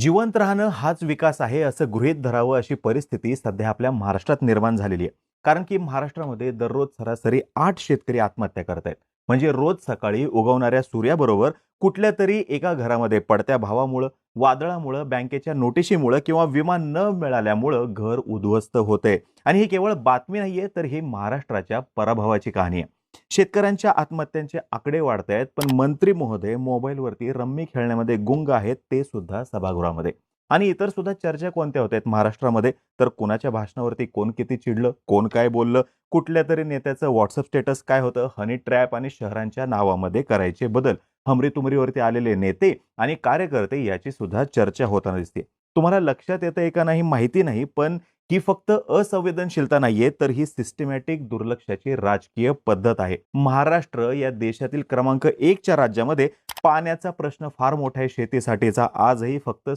जिवंत राहणं हाच विकास आहे असं गृहीत धरावं अशी परिस्थिती सध्या आपल्या महाराष्ट्रात निर्माण झालेली आहे. कारण की महाराष्ट्रामध्ये दररोज सरासरी आठ शेतकरी आत्महत्या करत आहेत. म्हणजे रोज सकाळी उगवणाऱ्या सूर्याबरोबर कुठल्या तरी एका घरामध्ये पडत्या भावामुळं वादळामुळं बँकेच्या नोटिशीमुळं किंवा विमा न मिळाल्यामुळं घर उद्ध्वस्त होतंय. आणि ही केवळ बातमी नाहीये तर ही महाराष्ट्राच्या पराभवाची कहाणी आहे. शेतकऱ्यांच्या आत्महत्यांचे आकडे वाढत आहेत पण मंत्री महोदय मोबाईलवरती रम्मी खेळण्यामध्ये गुंग आहेत ते सुद्धा सभागृहामध्ये. आणि इतर सुद्धा चर्चा कोणत्या होत आहेत महाराष्ट्रामध्ये तर कोणाच्या भाषणावरती कोण किती चिडलं कोण काय बोललं कुठल्या तरी नेत्याचं व्हॉट्सअप स्टेटस काय होतं हनी ट्रॅप आणि शहरांच्या नावामध्ये करायचे बदल हमरी तुमरीवरती आलेले नेते आणि कार्यकर्ते याची सुद्धा चर्चा होताना दिसते तुम्हाला लक्षात येतं का नाही? माहिती नाही पण ही फक्त असंवेदनशीलता नाहीये तर ही सिस्टमॅटिक दुर्लक्षाची राजकीय पद्धत आहे. महाराष्ट्र या देशातील क्रमांक एकच्या राज्यामध्ये पाण्याचा प्रश्न फार मोठा आहे शेतीसाठीचा. आजही फक्त